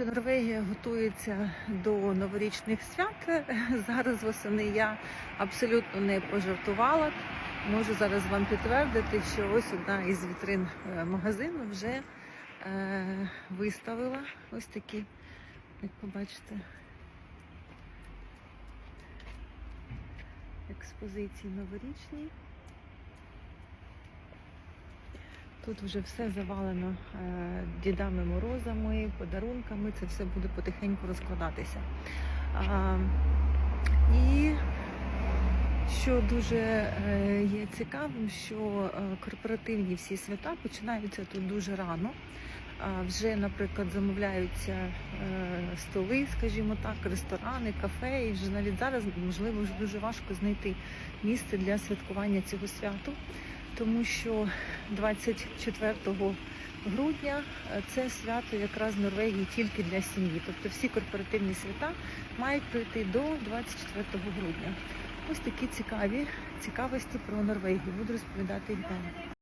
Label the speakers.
Speaker 1: що Норвегія готується до новорічних свят зараз восени, я абсолютно не пожартувала. Можу зараз вам підтвердити, що ось одна із вітрин е, магазину вже е, виставила ось такі, як побачите, експозиції новорічні. Тут вже все завалено е, дідами морозами, подарунками. Це все буде потихеньку розкладатися. І що дуже е, є цікавим, що е, корпоративні всі свята починаються тут дуже рано. Вже, наприклад, замовляються столи, скажімо так, ресторани, кафе, і вже навіть зараз можливо дуже важко знайти місце для святкування цього святу, тому що 24 грудня е, це свято якраз Норвегії тільки для сім'ї. Тобто всі корпоративні свята мають пройти до 24 грудня. Ось такі цікаві цікавості про Норвегію. Буду розповідати і далі.